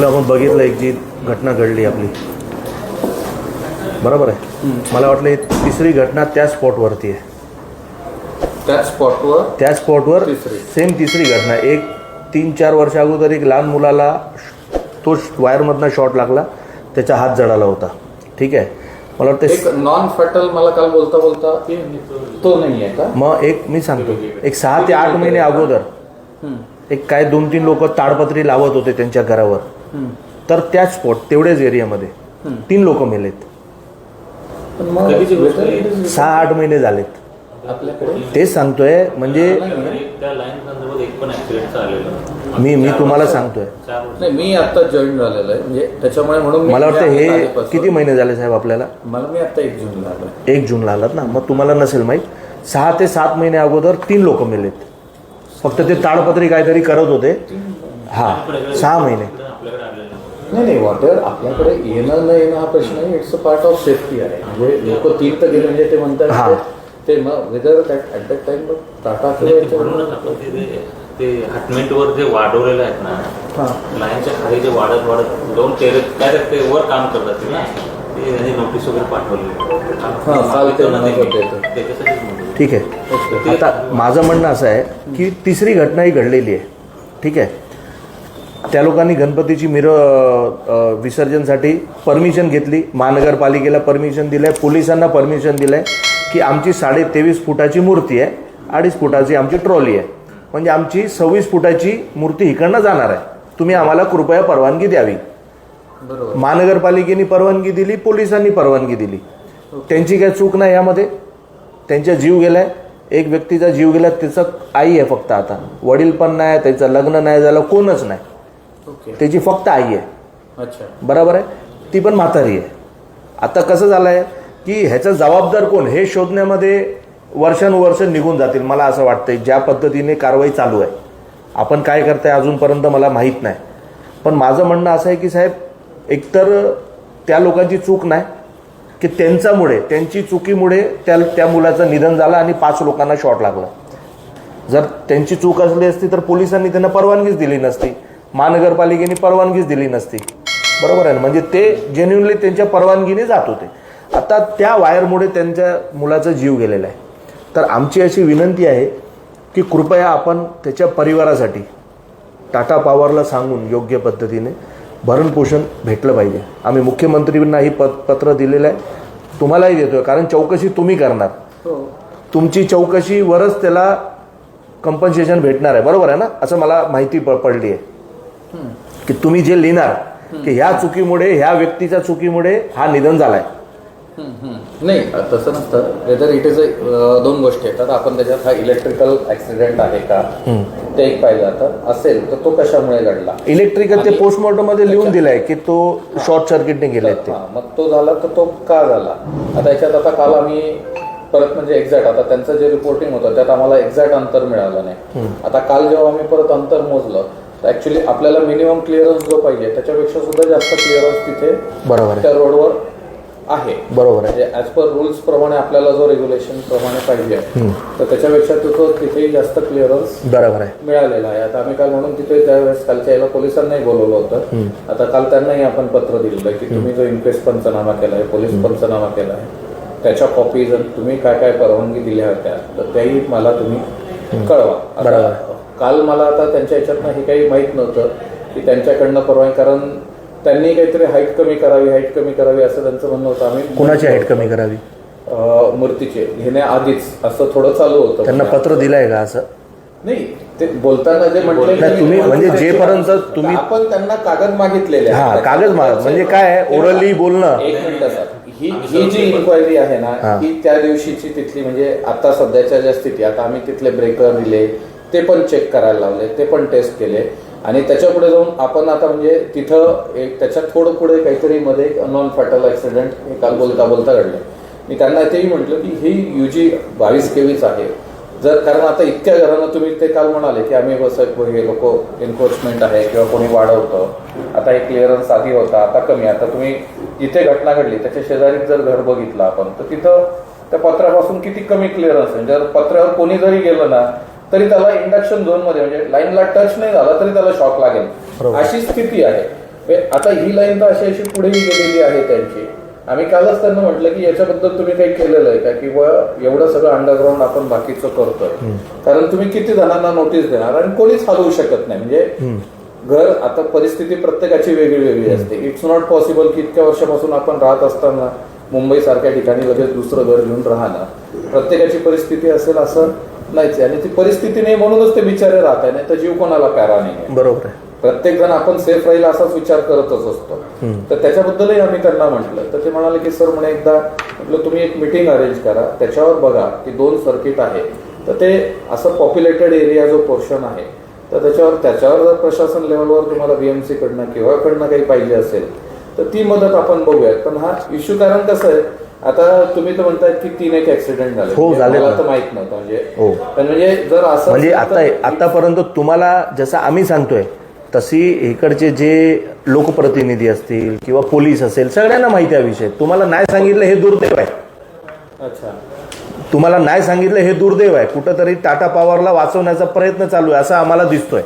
आपलं आपण बघितलं एक जी घटना घडली आपली. बरोबर आहे? मला वाटलं तिसरी घटना त्या स्पॉटवरती आहे. त्याच स्पॉटवर त्या स्पॉटवर. सेम तिसरी. घटना. एक तीन चार वर्ष अगोदर एक लहान मुलाला तो वायरमधनं शॉट लागला. त्याचा हात जळाला होता. ठीक आहे? मला वाटतं एक नॉन फॅटल मला काल बोलता बोलता तो नाही आहे का? मग एक मी सांगतो. एक सहा ते आठ महिने अगोदर एक काय दोन तीन लोक ताडपत्री लावत होते त्यांच्या घरावर. तर त्याच स्पॉट तेवढ्याच एरियामध्ये तीन लोक मेलेत. पण मग वेतन सहा आठ महिने झालेत. तेच सांगतोय म्हणजे त्या लाईन संदर्भात एक पण ऍक्सिडेंट आलेलं मी मी तुम्हाला सांगतोय. मी आता जॉईन झालेलो आहे. म्हणजे त्याच्यामुळे म्हणून मला वाटतं हे किती महिने झाले साहेब आपल्याला? मला मी आता एक जूनला आलोय. एक जूनला आलात ना? मग तुम्हाला नसेल माहीत. सहा ते सात महिने अगोदर तीन लोक मेलेत. फक्त ते ताडपत्री काहीतरी करत होते. हा सहा महिने. नाही नाही वॉटर आपल्याकडे येणं न येणं हा प्रश्न नाही it's a part of safety आहे म्हणजे लोक तीन तर गेले म्हणजे ते हा. म्हणतात ते मग whether that at that time Tata ते हटमेंटवर जे वाढवलेलं आहेत ना हा. लाईनच्या खाली जे वाढत वाढत दोन टेरेस काय ते- वर काम करतात ते ना ते त्यांनी नोटीस वगैरे पाठवली हा, काल ते म्हणत होते ते. त्याच्यासाठीच म्हणतो ठीक आहे. आता माझं म्हणणं असं आहे की तिसरी घटना ही घडलेली आहे ठीक आहे त्या लोकांनी गणपतीची मिर अ, विसर्जनसाठी परमिशन घेतली. महानगरपालिकेला परमिशन दिलं आहे पोलिसांना परमिशन दिलं आहे की आमची साडे तेवीस फुटाची मूर्ती आहे. अडीच फुटाची आमची ट्रॉली आहे. म्हणजे आमची सव्वीस फुटाची मूर्ती इकडनं जाणार आहे. तुम्ही आम्हाला कृपया परवानगी द्यावी. बरोबर. महानगरपालिकेने परवानगी दिली पोलिसांनी परवानगी दिली. त्यांची काही चूक नाही यामध्ये. त्यांचा जीव गेलाय. एक व्यक्तीचा जीव गेला त्याचं आई आहे फक्त आता. वडील पण नाही त्याचं लग्न नाही झालं कोणच नाही. त्याची फक्त आई आहे. अच्छा. बरोबर आहे? ती पण म्हातारी आहे. आता कसं झालं आहे की ह्याचा जबाबदार कोण? हे शोधण्यामध्ये वर्षानुवर्ष निघून जातील मला असं वाटतंय. ज्या पद्धतीने कारवाई चालू आहे. आपण काय करताय अजूनपर्यंत मला माहीत नाही. पण माझं म्हणणं असं आहे की साहेब एकतर त्या लोकांची चूक नाही की त्यांच्यामुळे त्यांची चुकीमुळे त्या त्या मुलाचं निधन झालं आणि पाच लोकांना शॉट लागला. जर त्यांची चूक असली असती तर पोलिसांनी त्यांना परवानगीच दिली नसती. महानगरपालिकेने परवानगीच दिली नसती. बरोबर आहे ना? म्हणजे ते जेन्युनली त्यांच्या परवानगीने जात होते. आता त्या वायरमुळे त्यांच्या मुलाचा जीव गेलेला आहे. तर आमची अशी विनंती आहे की कृपया आपण त्याच्या परिवारासाठी टाटा पॉवरला सांगून योग्य पद्धतीने भरणपोषण भेटलं पाहिजे. आम्ही मुख्यमंत्रींना ही पत पत्र दिलेलं आहे. तुम्हालाही देतोय कारण चौकशी तुम्ही करणार. हो. तुमची चौकशीवरच त्याला कंपन्सेशन भेटणार आहे. बरोबर आहे ना? असं मला माहिती प पडली आहे की तुम्ही जे लिहिणार की ह्या चुकीमुळे ह्या व्यक्तीच्या चुकीमुळे हा निधन झालाय. नाही तसं नसतं. वेदर इट इज दोन गोष्टी येतात. आपण त्याच्यात हा इलेक्ट्रिकल ऍक्सिडेंट आहे का? ते एक पाहिलं जातं. असेल तर तो कशामुळे घडला? इलेक्ट्रिकल ते पोस्टमॉर्टममध्ये लिहून दिलंय की तो शॉर्ट सर्किटने गेलेत ते. हा, मग तो झाला तर तो का झाला? आता याच्यात आता काल आम्ही परत म्हणजे एक्झॅक्ट आता त्यांचं जे रिपोर्टिंग होतं त्यात आम्हाला एक्झॅक्ट अंतर मिळालं नाही. आता काल जेव्हा आम्ही परत अंतर मोजलं तर ऍक्च्युली आपल्याला मिनिमम क्लिअरन्स जो पाहिजे त्याच्यापेक्षा सुद्धा जास्त क्लिअरन्स तिथे बरोबर आहे. त्या रोडवर आहे. बरोबर आहे. म्हणजे ऍज पर रुल्स प्रमाणे आपल्याला जो रेग्युलेशन प्रमाणे पाहिजे तर त्याच्यापेक्षा तो तिथे जास्त क्लिअरन्स बरोबर आहे. मिळालेला आहे. आता आम्ही काल म्हणून तिथे त्यावेळेस कालच्या याला पोलिसांनाही बोलवलं होतं. आता काल त्यांनाही आपण पत्र दिलेलं की तुम्ही जो इन्क्वेस्ट पंचनामा केलाय पोलीस पंचनामा केलाय त्याच्या कॉपीज तुम्ही काय काय परवानगी दिल्या होत्या तर त्याही मला तुम्ही कळवा. काल मला आता त्यांच्या ह्याच्यातनं हे काही माहीत नव्हतं की त्यांच्याकडनं परवानगी कारण त्यांनी काहीतरी हाईट कमी करावी हाईट कमी करावी असं त्यांचं म्हणणं होतं. आम्ही कुणाची हाईट कमी करावी? अं, मूर्तीचे. घेण्याआधीच असं थोडं चालू होतं. त्यांना पत्र दिलंय का असं? नाही ते बोलताना जे म्हटले तुम्ही म्हणजे जेपर्यंत तुम्ही- आपण त्यांना कागद मागितलेले. हा कागद म्हणजे काय आहे? ओरली बोलणं. एक मिनिट सर ही ही जी इन्क्वायरी आहे ना हा. ही त्या दिवशीची तिथली म्हणजे आता सध्याच्या ज्या स्थिती आता आम्ही तिथले ब्रेकर दिले ते पण चेक करायला लावले ते पण टेस्ट केले. आणि त्याच्या पुढे जाऊन आपण आता म्हणजे तिथं एक त्याच्यात थोडं पुढे काहीतरी मध्ये नॉन फॅटल ऍक्सिडेंट काल बोलता बोलता घडलं. मी त्यांना तेही म्हटलं की ही युजी बावीस केवीच आहे. जर कारण आता इतक्या घरांना तुम्ही ते काल म्हणाले की आम्ही बस हे लोक एन्फोर्समेंट आहे किंवा कोणी वाढवतं. आता हे क्लिअरन्स आधी होता आता कमी आता तुम्ही इथे घटना घडली त्याच्या शेजारी जर घर बघितलं आपण तर तिथं त्या पत्रापासून किती कमी क्लिअरन्स आहे? जर पत्रावर कोणी जरी गेलं ना तरी त्याला इंडक्शन झोनमध्ये म्हणजे लाईनला टच नाही झाला तरी त्याला शॉक लागेल. अशी स्थिती आहे. हे आता ही लाईन तर अशी अशी पुढेही गेलेली आहे त्यांची. आम्ही कालच त्यांना म्हटलं की याच्याबद्दल तुम्ही काही केलेलं आहे का? किंवा एवढं सगळं अंडरग्राऊंड आपण बाकीचं करतोय. कारण तुम्ही किती जणांना नोटीस देणार आणि कोणीच हलवू शकत नाही. म्हणजे घर आता परिस्थिती प्रत्येकाची वेगळी वेगळी असते. इट्स नॉट पॉसिबल की इतक्या वर्षापासून आपण राहत असताना मुंबई सारख्या ठिकाणी लगेच दुसरं घर घेऊन राहणं प्रत्येकाची परिस्थिती असेल असं नाहीच आहे. आणि ती परिस्थिती नाही म्हणूनच ते बिचारे राहत आहे नाही तर जीव कोणाला प्यारा नाही. बरोबर आहे. प्रत्येक जण आपण सेफ राहील असाच विचार करतच असतो. तर त्याच्याबद्दलही आम्ही त्यांना म्हटलं. तर ते म्हणाले की सर म्हणे एकदा म्हटलं तुम्ही एक मिटिंग अरेंज करा. त्याच्यावर बघा की दोन सर्किट आहे. तर ते असं पॉप्युलेटेड एरिया जो पोर्शन आहे तर त्याच्यावर त्याच्यावर जर प्रशासन लेवलवर तुम्हाला बीएमसी कडनं किंवा कडनं काही पाहिजे असेल तर ती मदत आपण बघूयात. पण हा इश्यू कारण कसं आहे आता तुम्ही तर म्हणताय की तीन एक ऍक्सिडेंट झाले. हो, ना. तर माहीत नव्हतं. म्हणजे हो. पण म्हणजे जर असं म्हणजे आता आतापर्यंत तुम्हाला जसं आम्ही सांगतोय तशी इकडचे जे लोकप्रतिनिधी असतील किंवा पोलीस असेल सगळ्यांना माहिती आहे विषय. तुम्हाला नाही सांगितलं हे दुर्दैव आहे. अच्छा. तुम्हाला नाही सांगितलं हे दुर्दैव आहे. कुठंतरी टाटा पॉवरला वाचवण्याचा प्रयत्न चालू आहे असं आम्हाला दिसतोय.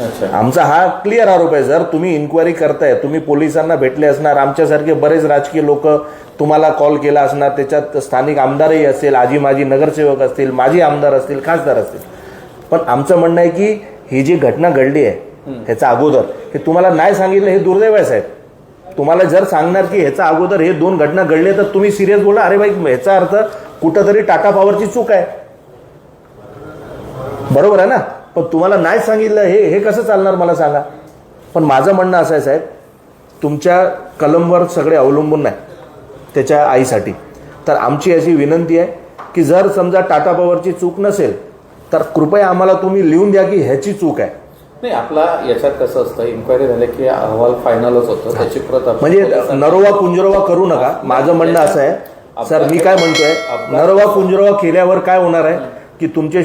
आमचा हा क्लिअर आरोप आहे जर तुम्ही इन्क्वायरी करताय तुम्ही पोलिसांना भेटले असणार आमच्यासारखे बरेच राजकीय लोक तुम्हाला कॉल केला असणार त्याच्यात स्थानिक आमदारही असेल आजी माजी नगरसेवक असतील माजी आमदार असतील खासदार असतील. पण आमचं म्हणणं आहे की ही जी घटना घडली आहे ह्याचा अगोदर हे तुम्हाला नाही सांगितलं हे दुर्दैव आहे साहेब. तुम्हाला जर सांगणार की ह्याचा अगोदर हे दोन घटना घडले तर तुम्ही सिरियस बोला अरे बाई ह्याचा अर्थ कुठंतरी टाटा पॉवरची चूक आहे. बरोबर आहे ना? पण तुम्हाला नाही सांगितलं हे हे कसं चालणार मला सांगा. पण माझं म्हणणं असं आहे साहेब तुमच्या कलमवर सगळे अवलंबून नाही त्याच्या आईसाठी. तर आमची अशी विनंती आहे की जर समजा टाटा पॉवरची चूक नसेल तर कृपया आम्हाला तुम्ही लिहून द्या की ह्याची चूक आहे. नाही आपला याच्यात कसं असतं इन्क्वायरी झाले की अहवाल फायनलच होतो त्याची प्रत म्हणजे नरोवा कुंजरोवा करू नका. माझं म्हणणं असं आहे. सर मी काय म्हणतोय? नरोवा कुंजरोवा केल्यावर काय होणार आहे? की तुमचे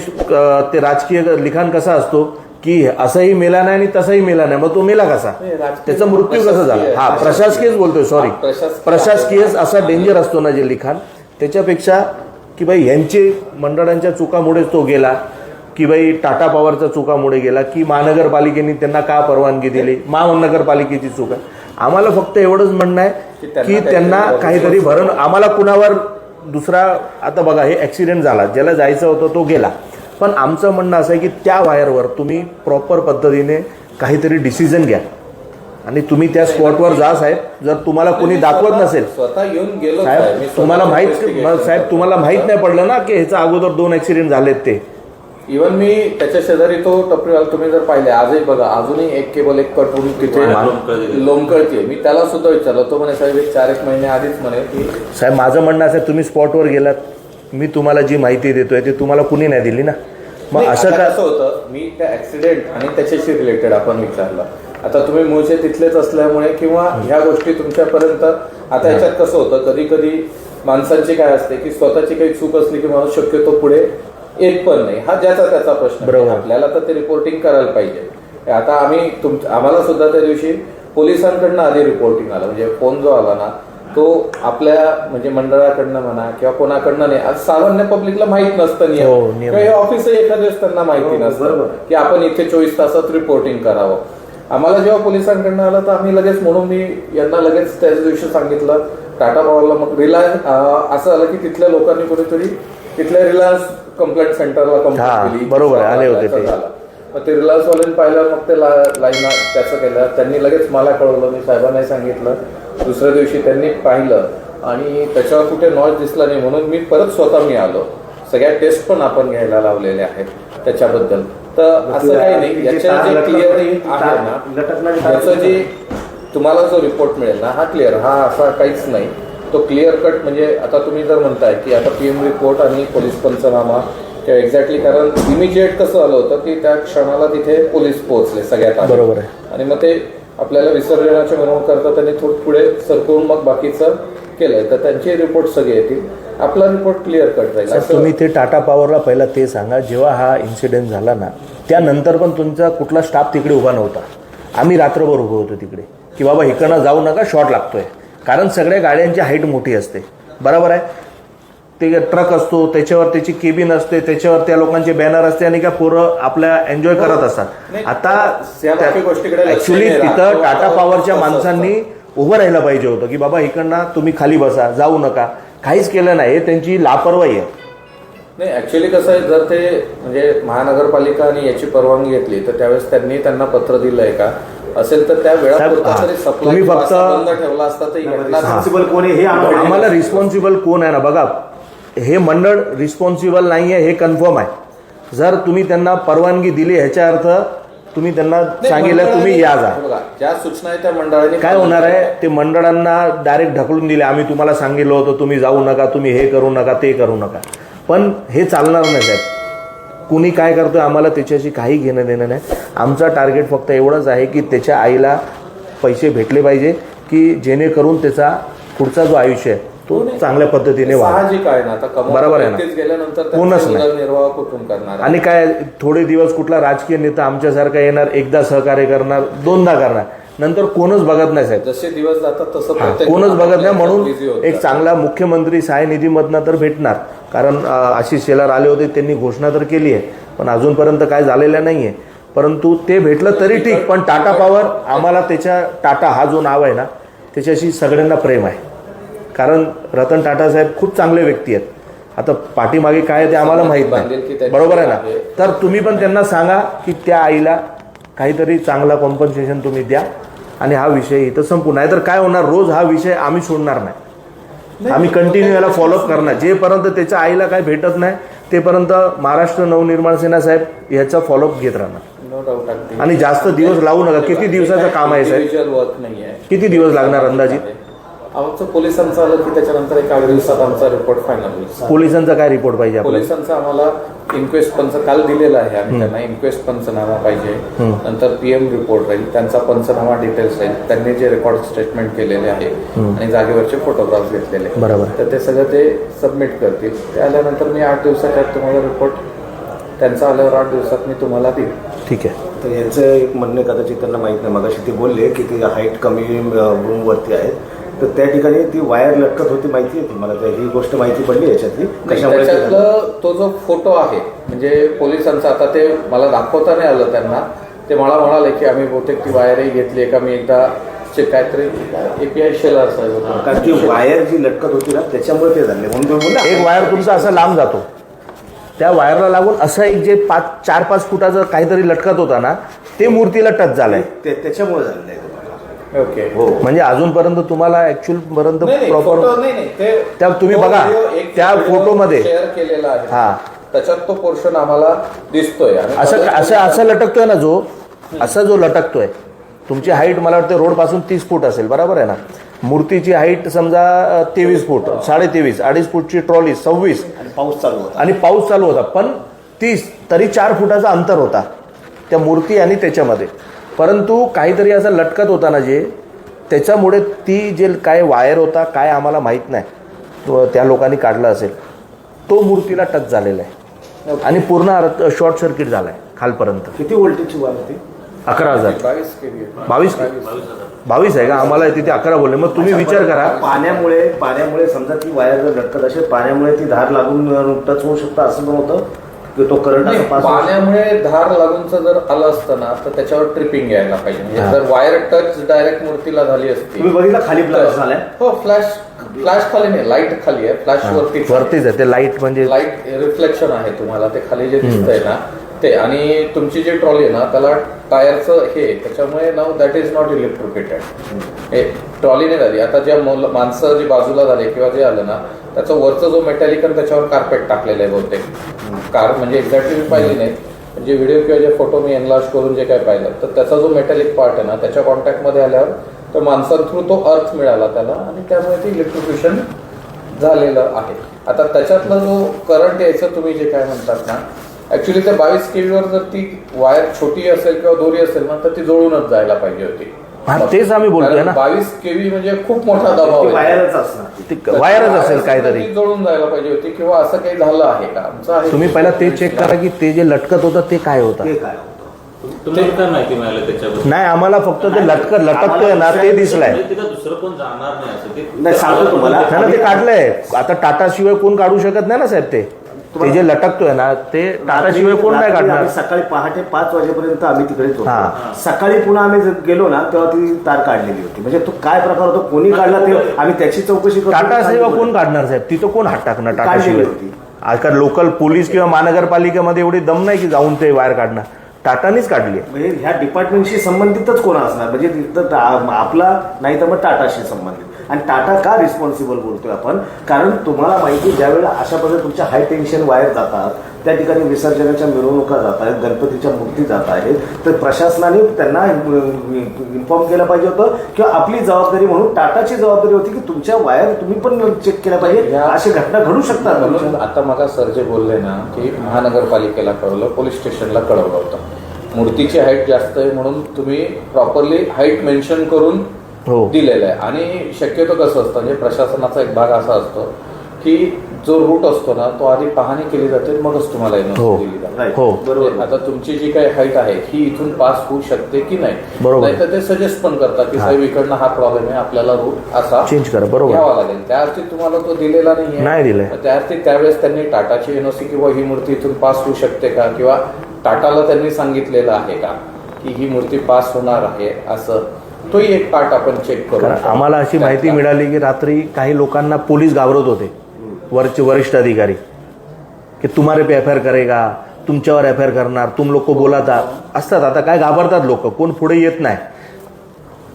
ते राजकीय लिखाण कसा असतो की असंही मेला नाही आणि तसंही मेला नाही. मग तो मेला कसा? त्याचा मृत्यू कसा झाला? हा प्रशासकीयच बोलतोय सॉरी हा, प्रशासकीय- प्रशासकीय असा डेंजर असतो ना जे लिखाण. त्याच्यापेक्षा की बाई ह्यांचे मंडळांच्या चुकामुळेच तो गेला की बाई टाटा पॉवरच्या चुकामुळे गेला की महानगरपालिकेने त्यांना का परवानगी दिली? महानगरपालिकेची चूक आहे. आम्हाला फक्त एवढंच म्हणणं आहे की त्यांना काहीतरी भरण आम्हाला कुणावर दुसरा आता बघा हे ॲक्सिडेंट झाला. ज्याला जायचं होतं तो गेला. पण आमचं म्हणणं असं आहे की त्या वायरवर तुम्ही प्रॉपर पद्धतीने काहीतरी डिसिजन घ्या. आणि तुम्ही त्या स्पॉटवर जा साहेब. जर तुम्हाला कोणी दाखवत नसेल. स्वतः येऊन गेलो साहेब तुम्हाला माहीत साहेब तुम्हाला माहीत नाही पडलं ना की ह्याच्या अगोदर दोन ऍक्सिडेंट झालेत ते. इव्हन मी त्याच्या शेजारी तो टपरीवाला तुम्ही जर पाहिले आजही बघा अजूनही एक केबल एक कट होऊन तिथे लोंबकळते. लोंबकळते मी त्याला सुद्धा विचारलं तो म्हणे साहेब एक चार एक महिने आधीच म्हणे की साहेब माझं म्हणणं असं आहे, तुम्ही स्पॉटवर गेलात मी तुम्हाला जी माहिती देतोय ते तुम्हाला कुणी नाही दिली ना? मग नाही, असं कसं होतं मी त्या ऍक्सिडेंट आणि त्याच्याशी रिलेटेड आपण विचारलं. आता तुम्ही मूळचे तिथलेच असल्यामुळे किंवा ह्या गोष्टी तुमच्यापर्यंत आता याच्यात कसं होतं कधी कधी माणसांची काय असते की स्वतःची काही चूक असली की माणूस शक्यतो पुढे येत पण नाही. हा ज्याचा त्याचा प्रश्न. आपल्याला तर ते रिपोर्टिंग करायला पाहिजे. आता आम्ही तुम आम्हाला सुद्धा त्या दिवशी पोलिसांकडनं आधी रिपोर्टिंग आलं. म्हणजे फोन जो आला ना तो आपल्या म्हणजे मंडळाकडनं म्हणा किंवा कोणाकडनं नाही. आज सामान्य पब्लिकला माहीत नसतं हो. किंवा हे ऑफिसही एखाद्या वेळेस त्यांना माहिती नसतं की आपण इथे चोवीस तासात रिपोर्टिंग करावं. आम्हाला जेव्हा पोलिसांकडनं आलं तर आम्ही लगेच म्हणून मी यांना लगेच त्याच दिवशी सांगितलं टाटा पॉवरला मग रिलायन्स असं झालं की तिथल्या लोकांनी कुठेतरी तिथल्या रिलायन्स कंप्लेंट सेंटरला कंप्लेंट केली बरोबर आले होते ते. मग ते रिलायन्स वाल्यांनी पाहिलं मग ते लाईन त्याचं केलं. त्यांनी लगेच मला कळवलं मी साहेबांना सांगितलं. दुसऱ्या दिवशी त्यांनी पाहिलं. आणि त्याच्यावर कुठे नॉईज दिसला नाही म्हणून मी परत स्वतः मी आलो. सगळ्या टेस्ट पण आपण घ्यायला लावलेल्या आहेत त्याच्याबद्दल. तर असं काही नाही. याच्या जे क्लिअर आहे ना त्याचं जे तुम्हाला जो रिपोर्ट मिळेल ना हा क्लिअर हा असा काहीच नाही. तो क्लिअर कट म्हणजे आता तुम्ही जर म्हणताय की आता पीएम रिपोर्ट आणि पोलीस पंचनामा किंवा एक्झॅक्टली कारण इमिजिएट कसं झालं होतं की त्या क्षणाला तिथे पोलीस पोहोचले सगळ्यात आधी. बरोबर आहे. आणि मग ते आपल्याला विसर्जनाची मिरवणूक करता त्यांनी थोडं पुढे सरकवून मग बाकीचं केलंय. तर त्यांचे रिपोर्ट सगळे येतील आपला रिपोर्ट क्लिअर कट असं तुम्ही ते टाटा पॉवरला पहिला ते सांगा जेव्हा हा इन्सिडेंट झाला ना त्यानंतर पण तुमचा कुठला स्टाफ तिकडे उभा नव्हता. आम्ही रात्रभर उभं होतो तिकडे. की बाबा इकडनं जाऊ नका शॉट लागतोय. कारण सगळ्या गाड्यांची हाईट मोठी असते. बरोबर आहे? ते ट्रक असतो त्याच्यावर त्याची केबिन असते त्याच्यावर त्या लोकांचे बॅनर असते आणि का पोरं आपल्या एन्जॉय करत असतात. नाही, आता ऍक्च्युली. तिथं टाटा आता पॉवरच्या कसं माणसांनी उभं राहायला पाहिजे होतं की बाबा इकडनं तुम्ही खाली बसा जाऊ नका. काहीच केलं नाही हे त्यांची लापरवाही आहे. नाही ऍक्च्युली कसं आहे जर ते म्हणजे महानगरपालिका आणि याची परवानगी घेतली तर त्यावेळेस त्यांनी त्यांना पत्र दिलंय का? असेल तर त्या हा. सप्लाय तुम्ही फक्त- बंद ठेवला असता रिस्पॉन्सिबल कोण आहे हे आम्हाला आम्हाला रिस्पॉन्सिबल कोण आहे ना? बघा हे मंडळ रिस्पॉन्सिबल नाही आहे हे कन्फर्म आहे. जर तुम्ही त्यांना परवानगी दिली ह्याच्या अर्थ तुम्ही त्यांना सांगितलं तुम्ही या जा. बघा ज्या सूचना आहेत त्या मंडळाने काय होणार आहे? ते मंडळांना डायरेक्ट ढकलून दिले. आम्ही तुम्हाला सांगितलं होतं तुम्ही जाऊ नका तुम्ही हे करू नका ते करू नका. पण हे चालणार नाही साहेब. कुणी काय करतोय आम्हाला त्याच्याशी काही घेणं देणं नाही. आमचा टार्गेट फक्त एवढंच आहे की त्याच्या आईला पैसे भेटले पाहिजे की जेणेकरून त्याचा पुढचा जो आयुष्य आहे तो चांगल्या पद्धतीने बरोबर आहे ना. कोणच नाही. आणि काय थोडे दिवस कुठला राजकीय नेता आमच्यासारखा येणार एकदा सहकार्य करणार दोनदा करणार. नंतर कोणच बघत नाही साहेब. जसे दिवस जातात तसं प्रत्येक कोणच बघत नाही busy म्हणून एक. चांगला मुख्यमंत्री सहाय निधीमधनं तर भेटणार. कारण अ, आशिष शेलार आले होते त्यांनी घोषणा तर केली आहे पण अजूनपर्यंत काय झालेलं नाहीये. परंतु ते भेटलं तरी ठीक पण टाटा पॉवर आम्हाला त्याच्या टाटा हा जो नाव आहे ना त्याच्याशी सगळ्यांना प्रेम आहे. कारण रतन टाटा साहेब खूप चांगले व्यक्ती आहेत. आता पाठीमागे काय आहे ते आम्हाला माहीत बांधील की नाही त्यांची बरोबर आहे ना? आहे. तर तुम्ही पण त्यांना सांगा की त्या आईला काहीतरी चांगला कॉम्पन्सेशन तुम्ही द्या आणि हा विषय इथं संपू नाही तर काय होणार? रोज हा विषय आम्ही सोडणार नाही. आम्ही कंटिन्यू याला फॉलोअप करणार जेपर्यंत त्याच्या आईला काय भेटत नाही तेपर्यंत महाराष्ट्र नवनिर्माण सेना साहेब याचा फॉलोअप घेत राहणार. नो डाऊट अगदी. आणि जास्त दिवस लावू नका. किती दिवसाचं काम आहे साहेब? इंडिव्हिज्युअल वर्क नाही आहे किती दिवस लागणार अंदाजित? आमचं पोलिसांचं आलं की त्याच्यानंतर एक आठ दिवसात आमचा रिपोर्ट फायनल होईल. पोलिसांचा काय रिपोर्ट पाहिजे आपल्याला? पोलिसांचा आम्हाला इन्क्वेस्ट पंच काल दिलेला आहे आम्ही त्यांना. इन्क्वेस्ट पंचनामा पाहिजे. नंतर पीएम रिपोर्ट राहील. त्यांचा पंचनामा डिटेल्स राहील. त्यांनी जे रेकॉर्ड स्टेटमेंट केलेले आहे आणि जागेवरचे फोटोग्राफ घेतलेले बरोबर. तर ते सगळं ते सबमिट करतील. ते आल्यानंतर मी आठ दिवसाच्या तुम्हाला रिपोर्ट त्यांचा आल्यावर आठ दिवसात मी तुम्हाला देईन ठीक आहे. तर यांचं एक म्हणणे कदाचित त्यांना माहीत नाही. मगाशी ते बोलले की ती हाईट कमी रूमवरती आहे तर त्या ठिकाणी ती वायर लटकत होती माहिती आहे तुम्हाला तर ही गोष्ट माहिती पडली याच्यातली. कशामुळे ते झालं? जो फोटो आहे म्हणजे पोलिसांचा आता ते मला दाखवता नाही आलं त्यांना. ते मला म्हणाले की आम्ही बहुतेक ती वायरही घेतली आहे का मी एकदा चे काहीतरी एपीआय कारण ती वायर जी लटकत होती ना त्याच्यामुळे ते झाले. म्हणून एक वायर तुमचा असा लांब जातो. त्या वायरला लागून असं एक जे पाच चार पाच फुटाचं काहीतरी लटकत होता ना ते मूर्तीला टच झालंय. ते- त्याच्यामुळे तुम्हाला ओके. हो. म्हणजे अजूनपर्यंत तुम्हाला ऍक्च्युअल पर्यंत प्रॉपर photo नाही, नाही, ते- त्या तुम्ही बघा, त्या फोटोमध्ये- share केलेला आहे. हा. त्याच्यात तो पोर्शन आम्हाला दिसतोय. असं असं असं लटकतोय ना जो? असा जो लटकतोय. तुमची हाईट मला वाटतं रोडपासून तीस फूट असेल. बरोबर आहे ना? मूर्तीची हाईट समजा तेवीस फूट साडे तेवीस अडीच फूटची ट्रॉली सव्वीस. आणि पाऊस चालू होता. आणि पाऊस चालू होता. पण तीस तरी चार फुटाचा अंतर होता. त्या मूर्ती आणि त्याच्यामध्ये. परंतु काहीतरी असं लटकत होता ना जे त्याच्यामुळे ती जे काय वायर होता काय आम्हाला माहीत नाही. तो त्या लोकांनी काढला असेल. तो मूर्तीला टच झालेला आहे. आणि पूर्ण शॉर्ट सर्किट झालाय खालपर्यंत. किती व्होल्टेजची वायर होती? अकरा हजार. बावीस केली बावीस? बावीस आहे का? आम्हाला तिथे अकरा बोलले. मग तुम्ही विचार करा. पाण्यामुळे पाण्यामुळे समजा ती वायर जर लटकत असेल पाण्यामुळे ती धार लागून टच होऊ शकतं असं पण होतं? तो करंट नाही. पाण्यामुळे धार लागूनच जर आलं असतं ना तर त्याच्यावर ट्रिपिंग यायला पाहिजे. म्हणजे हा. जर वायर टच डायरेक्ट मूर्तीला झाली असती. तुम्ही बघितलं खाली ब्लास्ट झालाय? हो फ्लॅश फ्लॅश खाली नाही लाइट खाली आहे. फ्लॅश वरती वरतीच आहे ते लाइट म्हणजे लाइट रिफ्लेक्शन आहे तुम्हाला ते खाली जे दिसतंय ना ते. आणि तुमची जी ट्रॉली आहे ना त्याला टायरचं हे त्याच्यामुळे नाव दॅट इज नॉट इलेक्ट्रिकेटेड हे ट्रॉली नाही झाली. आता ज्या मुलं- माणसं जी बाजूला झाली किंवा जे आलं ना त्याचं वरचं जो मेटॅलिक आणि त्याच्यावर कार्पेट टाकलेलं आहे बहुतेक. कार म्हणजे एक्झॅक्टली मी पाहिली नाही. म्हणजे व्हिडिओ किंवा जे फोटो मी एनलार्ज करून जे काय पाहिलं तर त्याचा जो मेटॅलिक पार्ट आहे ना त्याच्या कॉन्टॅक्टमध्ये आल्यावर तर माणसांथ्रू तो अर्थ मिळाला त्याला आणि त्यामुळे ते इलेक्ट्रिक्युशन झालेलं आहे. आता त्याच्यातला जो करंट यायचं तुम्ही जे काय म्हणतात ना ऍक्च्युली त्या बावीस केवीवर जर ती वायर छोटी असेल किंवा दोरी असेल ना तर ती जोडूनच जायला पाहिजे होती. हा, तेच आम्ही बोलतोय ना. बावीस केवी म्हणजे खूप मोठा दबाव वायरच असणार. ते वायरच असेल काहीतरी. जोडून जायला पाहिजे होती किंवा असं काही झालं आहे का? तुम्ही पहिला ते चेक करा की ते जे लटकत होतं ते काय होतं? ते काय होतं? तुम्हाला काय माहिती मिळालं त्याच्याबद्दल? नाही आम्हाला फक्त ते लटक लटकतोय ना ते दिसलंय. म्हणजे तिथं दुसरं कोण जाणार नाही असं ते नाही, सांगतो तुम्हाला. ते काढलंय. आता टाटा शिवाय कोण काढू शकत नाही ना साहेब ते? ते जे लटकतोय ना ते टाटा शिवाय कोण नाही काढणार? सकाळी पहाटे पाच वाजेपर्यंत आम्ही तिकडेच. होतो. सकाळी पुन्हा आम्ही गेलो ना तेव्हा ती तार काढलेली होती. म्हणजे तो काय प्रकार होतो कोणी काढला ते आम्ही त्याची चौकशी करतो. टाटा सेवा कोण काढणार साहेब? तिथं कोण हात टाकणार टाटा होती. आजकाल लोकल पोलीस किंवा महानगरपालिकेमध्ये एवढी दम नाही की जाऊन ते वायर काढणार. टाटानीच काढली म्हणजे ह्या डिपार्टमेंटशी संबंधितच कोण असणार? म्हणजे आपला नाही तर मग टाटाशी संबंधित. आणि टाटा का रिस्पॉन्सिबल बोलतोय आपण? कारण तुम्हाला माहिती ज्यावेळेला अशा पद्धतीने तुमच्या हाय टेन्शन वायर जातात त्या ठिकाणी विसर्जनाच्या मिरवणुका जात आहेत गणपतीच्या मूर्ती जात आहेत तर प्रशासनाने त्यांना इन्फॉर्म केलं पाहिजे होतं किंवा आपली जबाबदारी म्हणून टाटाची जबाबदारी होती की तुमच्या वायर तुम्ही पण चेक केल्या पाहिजे. अशी घटना घडू शकतात आता मग सर जे बोलले ना की महानगरपालिकेला कळवलं पोलीस स्टेशनला कळवलं होतं. मूर्तीची हाईट जास्त आहे म्हणून तुम्ही प्रॉपरली हाईट मेन्शन करून. दिलेलं आहे आणि शक्यतो कसं असतं म्हणजे प्रशासनाचा एक भाग असा असतो की जो रूट असतो ना तो आधी पाहणी केली जाते मगच तुम्हाला हो. दिली जाते. हो. बरोबर म्हणजे आता तुमची जी काही हाईट आहे ही इथून पास होऊ शकते की नाही बरोबर. नाही तर ते सजेस्ट पण करतात की हा. साहेब इकडनं हा प्रॉब्लेम आहे आपल्याला रूट असा चेंज करा बरोबर घ्यावा लागेल त्या अर्थी तुम्हाला तो दिलेला नाही दिलाय. त्या अर्थी त्यावेळेस त्यांनी टाटाची एनओसी किंवा ही मूर्ती इथून पास होऊ शकते का किंवा टाटाला त्यांनी सांगितलेलं आहे का की ही मूर्ती पास होणार आहे असं तोही एक पार्ट आपण चेक करू. कारण आम्हाला अशी माहिती मिळाली की रात्री काही लोकांना पोलीस घाबरत होते. वरचे वरिष्ठ अधिकारी. की तुम्हारे पे एफ आय आर करेगा तुमच्यावर एफ आय आर करणार तुम लोक बोलाता. असतात आता काय घाबरतात लोक? कोण पुढे येत नाही.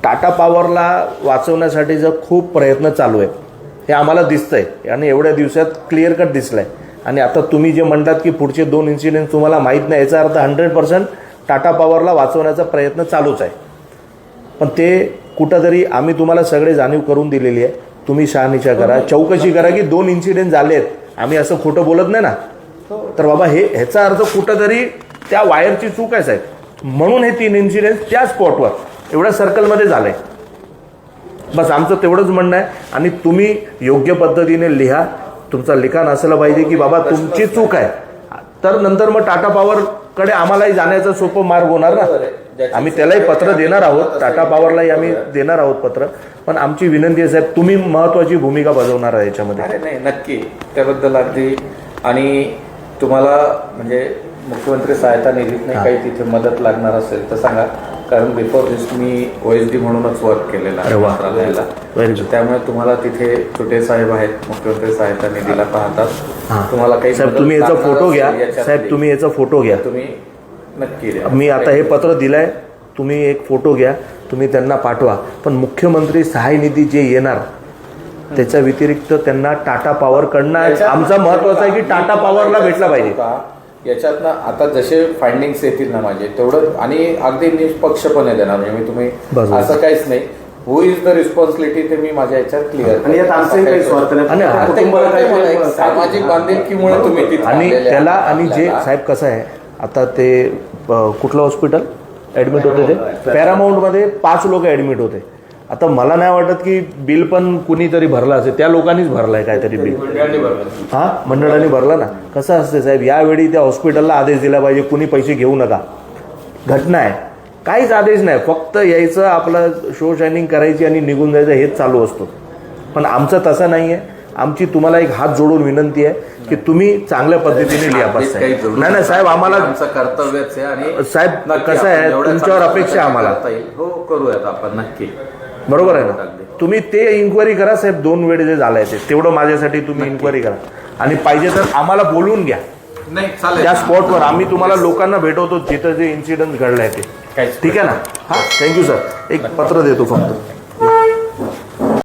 टाटा पॉवरला वाचवण्यासाठी जर खूप प्रयत्न चालू आहे हे आम्हाला दिसतंय. आणि एवढ्या दिवसात क्लिअर कट दिसलंय. आणि आता तुम्ही जे म्हणतात की पुढचे दोन इन्सिडेंट तुम्हाला माहीत नाही याचा अर्थ हंड्रेड पर्सेंट टाटा पॉवरला वाचवण्याचा प्रयत्न चालूच आहे. पण ते कुठंतरी आम्ही तुम्हाला सगळे जाणीव करून दिलेली आहे. तुम्ही शहानिशा करा चौकशी करा की दोन इन्सिडेंट झालेत. आम्ही असं खोटं बोलत नाही ना. तर बाबा हे ह्याचा अर्थ कुठंतरी त्या वायरची चूक आहे साहेब. म्हणून हे तीन इन्सिडेंट त्या स्पॉटवर एवढ्या सर्कलमध्ये झालंय. बस आमचं तेवढंच म्हणणं आहे. आणि तुम्ही योग्य पद्धतीने लिहा. तुमचं लिखाण असलं पाहिजे की बाबा तुमची चूक आहे. तर नंतर मग टाटा पॉवरकडे आम्हालाही जाण्याचा सोपं मार्ग होणार. ना. आम्ही त्यालाही पत्र देणार आहोत. टाटा पॉवरलाही आम्ही देणार आहोत पत्र. पण आमची विनंती आहे साहेब तुम्ही महत्वाची भूमिका बजावणार आहे याच्यामध्ये. अरे नाही नक्की. त्याबद्दल अगदी. आणि तुम्हाला म्हणजे मुख्यमंत्री सहायता निधीत नाही हा. काही तिथे मदत लागणार असेल तर सांगा. कारण बिफोर दिस मी ओएसडी म्हणूनच वर्क केलेलं आहे. मंत्रालयाला. त्यामुळे तुम्हाला तिथे छोटे साहेब आहेत मुख्यमंत्री सहायता निधीला. पाहतात. तुम्हाला काही साहेब तुम्ही याचा फोटो घ्या. साहेब तुम्ही याचा फोटो घ्या. तुम्ही नक्की मी आता हे पत्र दिलंय तुम्ही एक फोटो घ्या तुम्ही त्यांना पाठवा. पण मुख्यमंत्री सहाय निधी जे येणार त्याच्या व्यतिरिक्त त्यांना टाटा पॉवर कडनं याच्यात- आमचा महत्त्वाचा आहे की टाटा पॉवरला भेटला पाहिजे. का? याच्यातनं आता जसे फाइंडिंग्स येतील ना माझे तेवढं आणि अगदी निष्पक्षपणे देणार म्हणजे मी तुम्ही. असं काहीच नाही. हु इज द रिस्पॉन्सिबिलिटी ते मी माझ्या याच्यात क्लिअर आणि यात काही स्वार्थ नाही. काही- सामाजिक बांधिलकीमुळे तुम्ही आणि त्याला आणि जे. साहेब कसं आहे आता ते कुठलं हॉस्पिटल ऍडमिट होते ते? पॅरामाऊंटमध्ये पाच लोक ऍडमिट होते. आता मला नाही वाटत की बिल पण कुणीतरी भरलं असेल. त्या लोकांनीच भरलंय काहीतरी बिल हा? मंडळाने भरला ना? कसं असते साहेब यावेळी त्या हॉस्पिटलला आदेश दिला पाहिजे कुणी पैसे घेऊ नका. घटना आहे. काहीच आदेश नाही. फक्त यायचं आपलं शो शायनिंग करायची आणि निघून जायचं हेच चालू असतो. पण आमचं तसं नाही आहे आमची तुम्हाला एक हात जोडून विनंती आहे की तुम्ही चांगल्या पद्धतीने लिहा. जरूर नाही नाही साहेब आम्हाला कर्तव्यच आहे आणि साहेब, कसं आहे, तुमच्यावर अपेक्षा आम्हाला. हो करूयात आपण नक्की. बरोबर आहे ना? तुम्ही ते इन्क्वायरी करा साहेब दोन वेळ जे झालंय ते. तेवढं माझ्यासाठी तुम्ही इन्क्वायरी करा. आणि पाहिजे तर आम्हाला बोलवून घ्या. नाही त्या स्पॉटवर आम्ही तुम्हाला लोकांना भेटवतो जिथं जे इन्सिडेंट घडलाय ते. ठीक आहे ना? हा थँक्यू सर एक पत्र देतो फक्त.